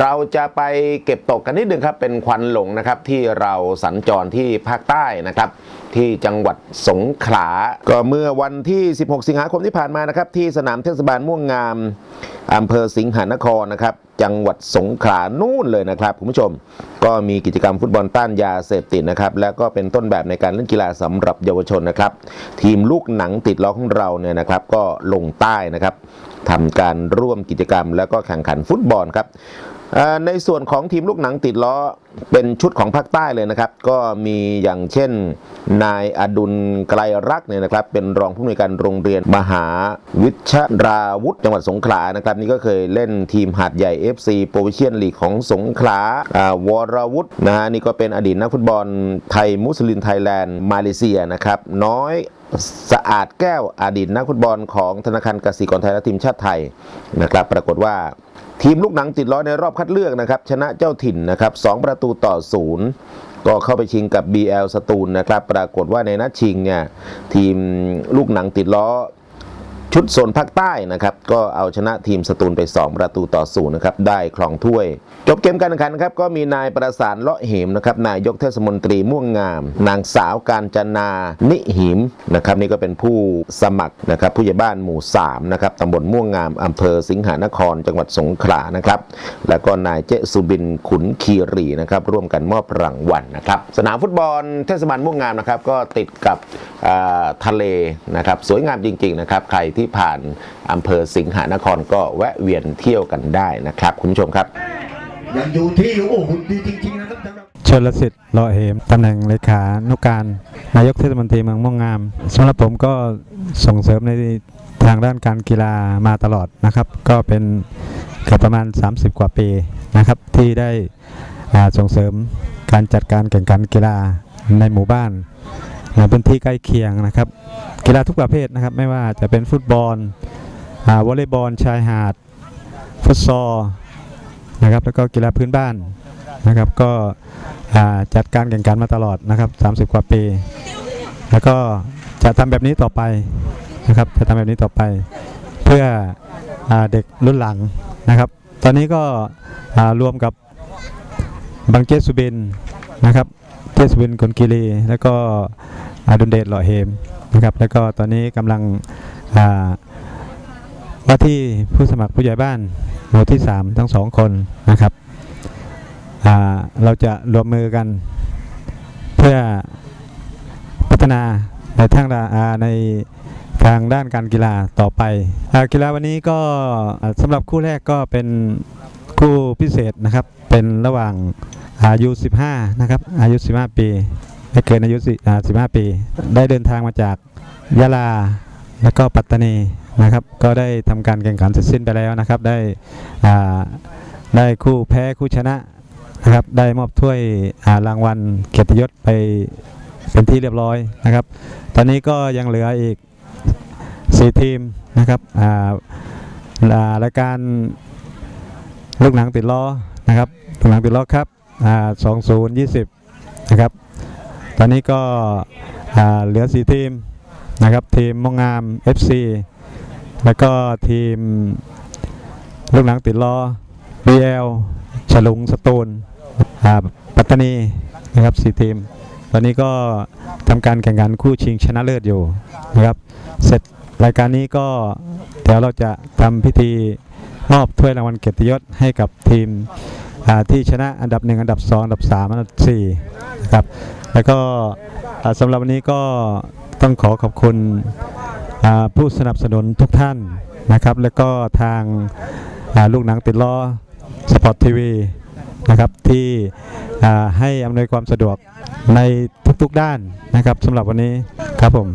เราจะไปเก็บตกกันนิดนึงครับ เป็นควันหลงนะครับที่เราสัญจรที่ภาคใต้นะครับ ที่จังหวัดสงขลา ก็เมื่อวันที่ 16 สิงหาคมที่ผ่านมานะครับ ที่สนามเทศบาลม่วงงามอำเภอสิงหานครนะครับ จังหวัดสงขลานู่นเลยนะครับคุณผู้ชม ก็มีกิจกรรมฟุตบอลต้านยาเสพติดนะครับ แล้วก็เป็นต้นแบบในการเล่นกีฬาสำหรับเยาวชนนะครับ ทีมลูกหนังติดล้อของเราเนี่ยนะครับ ก็ลงใต้นะครับทำการร่วมกิจกรรมแล้วก็แข่งขันฟุตบอลครับ ในส่วนของทีมลูกหนังติดล้อเป็นชุดของภาคใต้เลยนะครับ ก็มีอย่างเช่น นายอดุลไกลรักเนี่ยนะครับ เป็นรองผู้อำนวยการโรงเรียนมหาวิชราวุธจังหวัดสงขลานะครับ นี่ก็เคยเล่นทีมหาดใหญ่ FC โปรวิเชียนลีกของสงขลาอ่าวรวุฒินะฮะนี่ก็เป็นอดีตนักฟุตบอลไทยมุสลิมไทยแลนด์มาเลเซียนะครับน้อยสะอาดแก้วอดีตนักฟุตบอลของธนาคารกสิกรไทยและทีมชาติไทยนะครับ ปรากฏว่า ทีมลูกหนังติดล้อในรอบคัดเลือกนะครับ ชนะเจ้าถิ่นนะครับสองประตูต่อศูนย์ก็เข้าไปชิงกับ BL สตูลนะครับ ปรากฏว่าในนัดชิงเนี่ยทีมลูกหนังติดล้อ ชุดโซนภาคใต้นะครับก็เอาชนะทีมสตูลไป 2 ประตูต่อศูนย์นะครับได้ครองถ้วย จบเกมการแข่งขันครับก็มีนายประสานเลาะเหมนะครับนายกเทศมนตรีม่วงงาม นางสาวการจนานิหิมนะครับนี่ก็เป็นผู้สมัครนะครับผู้ใหญ่บ้านหมู่3นะครับตำบลม่วงงามอำเภอสิงหานคร จังหวัดสงขลานะครับแล้วก็นายเจสุบินขุนคีรีนะครับร่วมกันมอบรางวัลนะครับสนามฟุตบอลเทศบาลม่วงงามนะครับก็ติดกับทะเลนะครับสวยงามจริงๆนะครับใครที่ผ่านอำเภอสิงหานครก็แวะเวียนเที่ยวกันได้นะครับ คุณผู้ชมครับยังอยู่ที่โอ้โหหุ่นดีจริงๆนะครับสำหรับชนลสิทธิ์เลาะเหมตำแหน่งเลขานุการ นายกเทศมนตรีเมืองม่วงงามสำหรับผมก็ส่งเสริมในทางด้านการกีฬามาตลอดนะครับ ก็เป็นเกือบประมาณ 30 กว่าปีนะครับ ที่ได้อ่าส่งเสริมการจัดการแข่งขันกีฬาในหมู่บ้านใน พื้นที่ใกล้เคียงนะครับ กีฬาทุกประเภทนะครับ ไม่ว่าจะเป็นฟุตบอลวอลเลย์บอลชายหาด ฟุตซอลนะครับแล้วก็กีฬาพื้นบ้านนะครับ ก็จัดการแข่งขันมาตลอดนะครับ 30 กว่าปี แล้วก็จะทำแบบนี้ต่อไปนะครับจะทำแบบนี้ต่อไป เพื่ออเด็กรุ่นหลังนะครับ ตอนนี้ก็อ่ารวมกับบังเจสุบินนะครับ เจสุบินคนกีรีแล้วก็อาดุลเดชหล่อเหมนะครับแล้วก็ตอนนี้กำลังว่าที่ผู้สมัครผู้ใหญ่บ้านหมู่ที่ 3 ทั้งสองคนนะครับเราจะรวมมือกันเพื่อพัฒนาในทางด้านอ่าในทางด้านการกีฬาต่อไปอกีฬาวันนี้ก็สำหรับคู่แรกก็เป็นคู่พิเศษนะครับเป็นระหว่าง อายุ 15 นะครับ อายุ 15 ปีไม่เกินอายุ15 ปี ได้เดินทางมาจากยะลาแล้วก็ปัตตานีนะครับ ก็ได้ทำการแข่งขันเสร็จสิ้นไปแล้วนะครับ ได้ได้คู่แพ้คู่ชนะนะครับ ได้มอบถ้วยรางวัลเกียรติยศไปเป็นที่เรียบร้อยนะครับ ตอนนี้ก็ยังเหลืออีก 4 ทีมนะครับอ่าอ่ารายการลูกหนังติดล้อนะครับลูกหนังติดล้อครับ อ่า2020นะครับ ตอนนี้ก็เหลือ4ทีมนะครับทีมมองงาม FC แล้วก็ทีมลูกหนังติดล้อ BL ฉลุงสตูลปัตตานีนะครับสี่ทีม ตอนนี้ก็ทำการแข่งขันคู่ชิงชนะเลิศอยู่นะครับ เสร็จรายการนี้ก็เดี๋ยวเราจะทำพิธีมอบถ้วยรางวัลเกียรติยศให้กับทีม ที่ชนะอันดับ 1 อันดับ 2 อันดับ 3 อันดับ4นะครับแล้วก็สำหรับวันนี้ก็ต้องขอขอบคุณผู้สนับสนุนทุกท่านนะครับ แล้วก็ทางลูกหนังติดล้อสปอร์ตทีวีนะครับที่ให้อำนวยความสะดวกในทุกๆด้านนะครับสำหรับวันนี้ครับผม